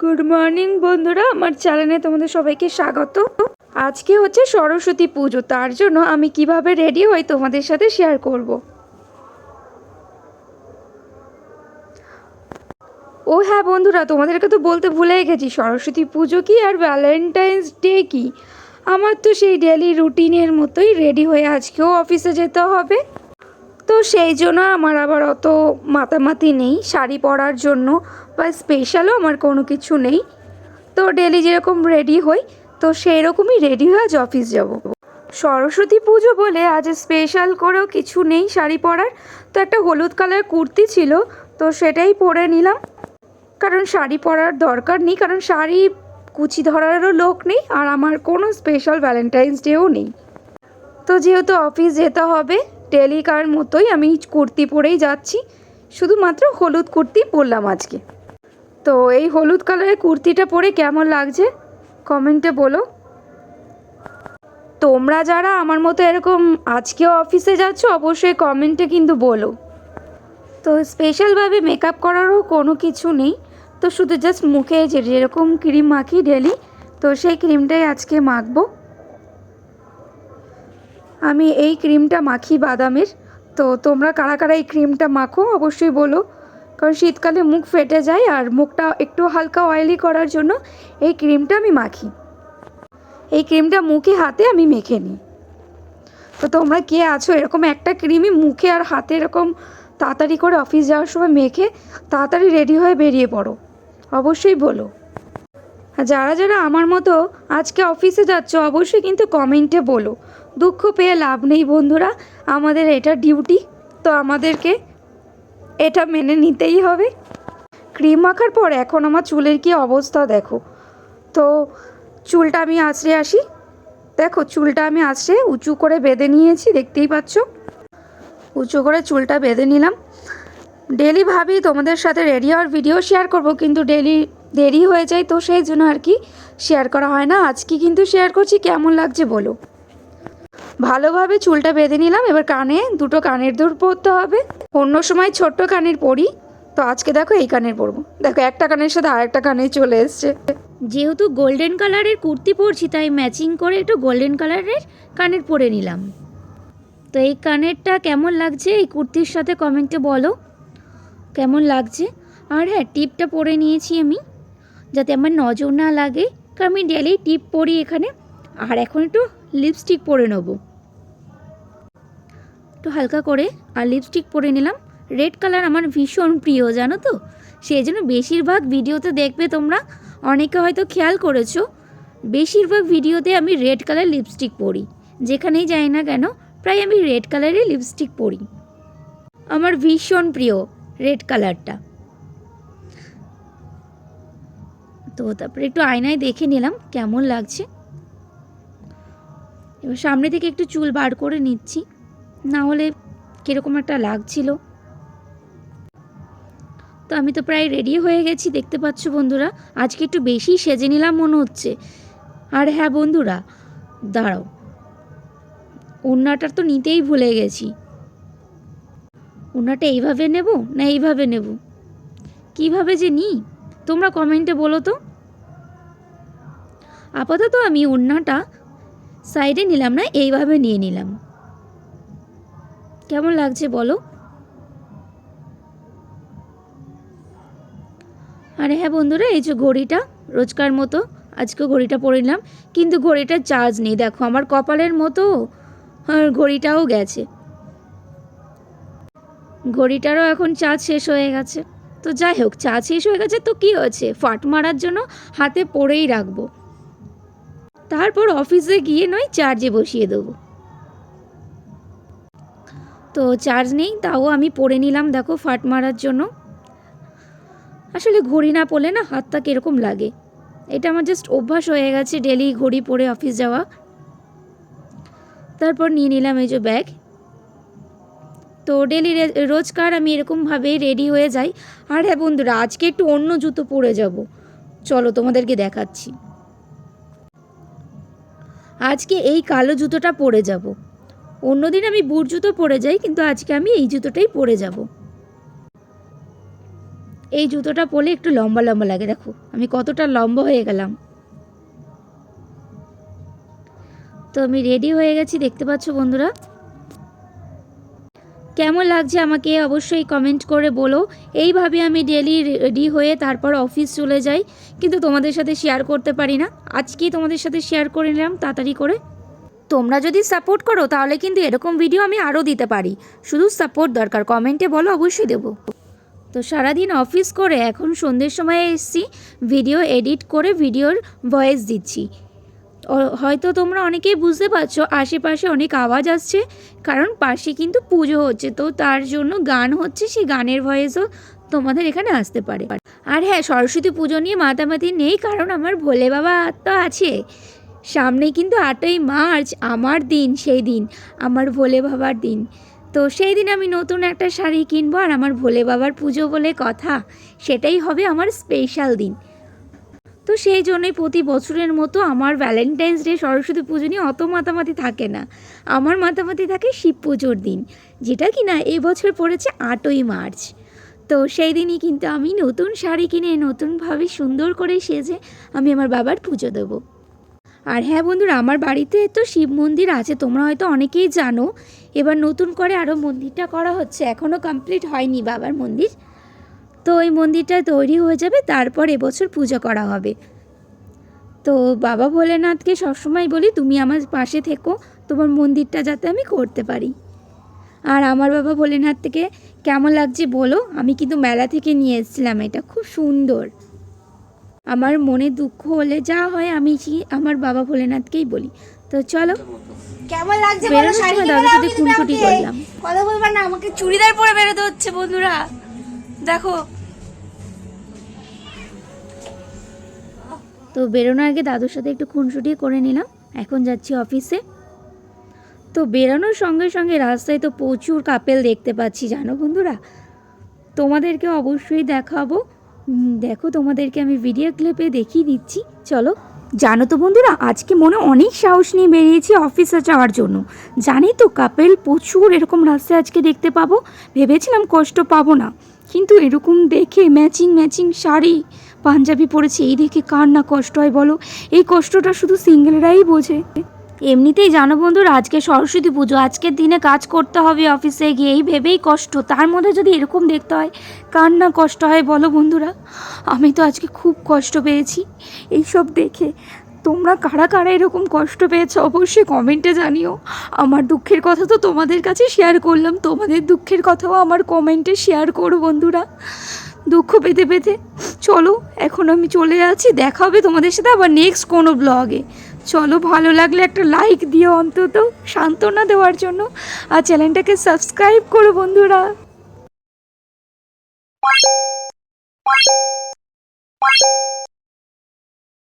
Good morning বন্ধুরা। আমার চ্যানেলে তোমাদের সবাইকে স্বাগত। আজকে হচ্ছে সরস্বতী পুজো, তার জন্য আমি কীভাবে রেডি হই তোমাদের সাথে শেয়ার করব। ও হ্যাঁ বন্ধুরা, তোমাদেরকে তো বলতে ভুলেই গেছি, সরস্বতী পুজো কি আর ভ্যালেন্টাইন্স ডে কি? আমার তো সেই ডেলি রুটিনের মতোই রেডি হয়ে আজকেও অফিসে যেতে হবে। তো সেই জন্য আমার আবার অত মাতামাতি নেই, শাড়ি পরার জন্য বা স্পেশালও আমার কোনো কিছু নেই। তো ডেলি যেরকম রেডি হই, তো সেই রকমই রেডি হয়ে আজ অফিস যাব। সরস্বতী পুজো বলে আজ স্পেশাল করেও কিছু নেই শাড়ি পরার। তো একটা হলুদ কালার কুর্তি ছিল, তো সেটাই পরে নিলাম। কারণ শাড়ি পরার দরকার নেই, কারণ শাড়ি কুচি ধরারও লোক নেই, আর আমার কোনো স্পেশাল ভ্যালেন্টাইন্স ডেও নেই। তো যেহেতু অফিস যেতে হবে ডেলিকার মতোই আমি কুর্তি পরেই যাচ্ছি। শুধুমাত্র হলুদ কুর্তি পরলাম আজকে। তো এই হলুদ কালারের কুর্তিটা পরে কেমন লাগছে? কমেন্টে বলো। তোমরা যারা আমার মতো এরকম আজকেও অফিসে যাচ্ছ, অবশ্যই কমেন্টে কিন্তু বলো। তো স্পেশালভাবে মেকআপ করারও কোনো কিছু নেই। তো শুধু জাস্ট মুখে যে যেরকম ক্রিম মাখি ডেলি তো সেই ক্রিমটাই আজকে মাখবো। আমি এই ক্রিমটা মাখি বাদামের। তো তোমরা কারা কারা এই ক্রিমটা মাখো অবশ্যই বলো। কারণ শীতকালে মুখ ফেটে যায় আর মুখটা একটু হালকা অয়েলি করার জন্য এই ক্রিমটা আমি মাখি। এই ক্রিমটা মুখে হাতে আমি মেখে নিই। তো তোমরা কে আছো? এরকম একটা ক্রিমই মুখে আর হাতে এরকম তাড়াতাড়ি করে অফিস যাওয়ার সময় মেখে তাড়াতাড়ি রেডি হয়ে বেরিয়ে পড়ো। অবশ্যই বলো। যারা যারা আমার মতো আজকে অফিসে যাচ্ছ, অবশ্যই কিন্তু কমেন্টে বলো। দুঃখ পেয়ে লাভ নেই, বন্ধুরা। আমাদের এটা ডিউটি, তো আমাদেরকে এটা মেনে নিতেই হবে। ক্রিম মাখার পর এখন আমার চুলের কি অবস্থা দেখো। তো চুলটা আমি আঁচড়ে আসি। দেখো, চুলটা আমি আঁচড়ে উঁচু করে বেঁধে নিয়েছি, দেখতেই পাচ্ছ? উঁচু করে চুলটা বেঁধে নিলাম। ডেলি ভাবি তোমাদের সাথে রেডি হওয়ার ভিডিও শেয়ার করব, কিন্তু ডেলি দেরি হয়ে যায়, তো সেই জন্য আর কি শেয়ার করা হয় না। আজকে কিন্তু শেয়ার করছি, কেমন লাগছে বলো। ভালোভাবে চুলটা বেঁধে নিলাম, এবার কানে, দুটো কানের দুল পরতে হবে। অন্য সময় ছোট্ট কানের পরি, তো আজকে দেখো এই কানের পরবো। দেখো, একটা কানের সাথে আর একটা কানে চলে এসছে। যেহেতু গোল্ডেন কালারের কুর্তি পরছি, তাই ম্যাচিং করে একটু গোল্ডেন কালারের কানের পরে নিলাম। তো এই কানেরটা কেমন লাগছে? এই কুর্তির সাথে কমেন্টে বলো। কেমন লাগছে? আর হ্যাঁ টিপটা পরে নিয়েছি আমি, যাতে আমার নজর না লাগে। কারণ আমি ডেলি টিপ পরি এখানে। আর এখন একটু লিপস্টিক পরে নেব। একটু হালকা করে আর লিপস্টিক পরে নিলাম। রেড কালার আমার ভীষণ প্রিয়, জানো তো? সেই জন্য বেশিরভাগ ভিডিওতে দেখবে তোমরা অনেকে হয়তো খেয়াল করেছ, বেশিরভাগ ভিডিওতে আমি রেড কালার লিপস্টিক পরি। যেখানেই যাই না কেন, প্রায় আমি রেড কালারের লিপস্টিক পরি। আমার ভীষণ প্রিয় রেড কালারটা তো তারপরে একটু আয়নায় দেখে নিলাম, কেমন লাগছে। এবার সামনে থেকে একটু চুল বার করে নিচ্ছি। না হলে কীরকম একটা লাগছিল। তো আমি তো প্রায় রেডি হয়ে গেছি, দেখতে পাচ্ছ বন্ধুরা। আজকে একটু বেশি সেজে নিলাম মনে হচ্ছে। আর হ্যাঁ বন্ধুরা, দাঁড়াও। ওড়নাটার তো নিতেই ভুলে গেছি। ওড়নাটা এইভাবে নেব না এইভাবে নেব? কীভাবে যে নিই? তোমরা কমেন্টে বলো তো। আপাতত আমি ওড়নাটা সাইডে নিলাম না, এইভাবে নিয়ে নিলাম। কেমন লাগছে বলো? আরে হ্যাঁ বন্ধুরা, এই যে ঘড়িটা, রোজকার মতো, আজকে ঘড়িটা পরে নিলাম, কিন্তু ঘড়িটার চার্জ নেই। দেখো, আমার কপালের মতো ঘড়িটাও গেছে। ঘড়িটারও এখন চার্জ শেষ হয়ে গেছে। তো যাই হোক চার্জ শেষ হয়ে গেছে, তো কী হয়েছে? ফাট মারার জন্য হাতে পরেই রাখব। তারপর অফিসে গিয়ে নয় চার্জে বসিয়ে দেবো। তো চার্জ নেই, তাও আমি পরে নিলাম দেখো ফাট মারার জন্য। আসলে ঘড়ি না পরলে না হাতটা কীরকম লাগে। এটা আমার জাস্ট অভ্যাস হয়ে গেছে ডেলি ঘড়ি পরে অফিস যাওয়া। তারপর নিয়ে নিলাম এই যে ব্যাগ তো ডেলি রোজকার আমি এরকমভাবে রেডি হয়ে যাই। আর হ্যাঁ বন্ধুরা, আজকে একটু অন্য জুতো পরে যাব। চলো তোমাদেরকে দেখাচ্ছি। আজকে এই কালো জুতোটা পরে যাব। অন্যদিন আমি বুট জুতো পরে যাই, কিন্তু আজকে আমি এই জুতোটাই পরে যাব। এই জুতোটা পরলে একটু লম্বা লম্বা লাগে, দেখো। আমি কতটা লম্বা হয়ে গেলাম। তো আমি রেডি হয়ে গেছি, দেখতে পাচ্ছ বন্ধুরা? কেমন লাগছে আমাকে অবশ্যই কমেন্ট করে বলো। এইভাবে আমি ডেলি রেডি হয়ে তারপর অফিস চলে যাই, কিন্তু তোমাদের সাথে শেয়ার করতে পারি না। আজকেই তোমাদের সাথে শেয়ার করে নিলাম, তাড়াতাড়ি করে। তোমরা যদি সাপোর্ট করো, তাহলে কিন্তু এরকম ভিডিও আমি আরও দিতে পারি। শুধু সাপোর্ট দরকার কমেন্টে বলো, অবশ্যই দেবো। তো সারাদিন অফিস করে এখন সন্ধ্যের সময় এসছি ভিডিও এডিট করে ভিডিওর ভয়েস দিচ্ছি। হয়তো তোমরা অনেকেই বুঝতে পারছ, আশেপাশে অনেক আওয়াজ আসছে, কারণ পাশে কিন্তু পুজো হচ্ছে, তো তার জন্য গান হচ্ছে, সেই গানের ভয়েসও তোমাদের এখানে আসতে পারে। আর হ্যাঁ সরস্বতী পুজো নিয়ে মাতামাতি নেই, কারণ আমার ভোলে বাবা তো আছে। সামনে কিন্তু আটই মার্চ আমার দিন, সেই দিন, আমার ভোলে বাবার দিন। তো সেই দিন আমি নতুন একটা শাড়ি কিনবো আর আমার ভোলে বাবার পুজো বলে কথা, সেটাই হবে আমার স্পেশাল দিন। তো সেই জন্যই প্রতি বছরের মতো আমার ভ্যালেন্টাইন্স ডে সরস্বতী পুজো নিয়ে অত মাতামাতি থাকে না। আমার মাতামাতি থাকে শিব পুজোর দিন, যেটা কি না এবছর পড়েছে আটই মার্চ। তো সেই দিনই কিন্তু আমি নতুন শাড়ি কিনে নতুনভাবে সুন্দর করে সেজে আমি আমার বাবার পুজো দেবো। আর হ্যাঁ বন্ধুরা, আমার বাড়িতে তো শিব মন্দির আছে, তোমরা হয়তো অনেকেই জানো। এবার নতুন করে আরও মন্দিরটা করা হচ্ছে এখনও কমপ্লিট হয়নি বাবার মন্দির। তো ওই মন্দিরটা তৈরি হয়ে যাবে, তারপর এবছর পুজো করা হবে। তো বাবা ভোলেনাথকে সবসময় বলি, তুমি আমার পাশে থেকো, তোমার মন্দিরটা যাতে আমি করতে পারি। আর আমার বাবা ভোলেনাথ থেকে কেমন লাগছে বলো? আমি কিন্তু মেলা থেকে নিয়ে এসেছিলাম, এটা খুব সুন্দর। আমার মনে দুঃখ হলে যা হয় আমি কি- আমার বাবা ভোলেনাথকেই বলি। তো চলো কেমন লাগছে বলো? শাড়ি দাদার সাথে খুনসুটি করলাম। কথা বলবা না আমাকে চুড়িদার পরে বেরোতে হচ্ছে বন্ধুরা। দেখো। তো বেরোনোর আগে দাদুর সাথে একটু খুনসুটি করে নিলাম। এখন যাচ্ছি অফিসে। তো বেরোনোর সঙ্গে সঙ্গে রাস্তায় তো প্রচুর কাপেল দেখতে পাচ্ছি জানো বন্ধুরা? তোমাদেরকে অবশ্যই দেখাবো। দেখো তোমাদেরকে আমি ভিডিও ক্লিপে দেখিয়ে দিচ্ছি। চলো, জানো তো বন্ধুরা, আজকে মনে অনেক সাহস নিয়ে বেরিয়েছি অফিসে যাওয়ার জন্য। জানি তো কাপেল প্রচুর এরকম রাস্তায় আজকে দেখতে পাবো, ভেবেছিলাম কষ্ট পাবো না। কিন্তু এরকম দেখে ম্যাচিং ম্যাচিং শাড়ি পাঞ্জাবি পরেছে, এই দেখে কার না কষ্ট হয় বলো? এই কষ্টটা শুধু সিঙ্গেলরাই বোঝে। এমনিতেই জানো বন্ধুরা আজকে সরস্বতী পুজো, আজকের দিনে কাজ করতে হবে অফিসে গিয়ে এই ভেবেই কষ্ট। তার মধ্যে যদি এরকম দেখতে হয়, কার না কষ্ট হয় বলো বন্ধুরা? আমি তো আজকে খুব কষ্ট পেয়েছি। এইসব দেখে তোমরা কারা কারা এরকম কষ্ট পেয়েছ অবশ্যই কমেন্টে জানিও। আমার দুঃখের কথা তো তোমাদের কাছে শেয়ার করলাম, তোমাদের দুঃখের কথাও আমার কমেন্টে শেয়ার করো বন্ধুরা। দুঃখ পেতে পেতে। চলো, এখন আমি চলে যাচ্ছি দেখা হবে তোমাদের সাথে আবার নেক্সট কোনো ব্লগে চলো, ভালো লাগলে একটা লাইক দিও অন্তত, সান্ত্বনা দেওয়ার জন্য। আর চ্যানেলটাকে সাবস্ক্রাইব করো বন্ধুরা।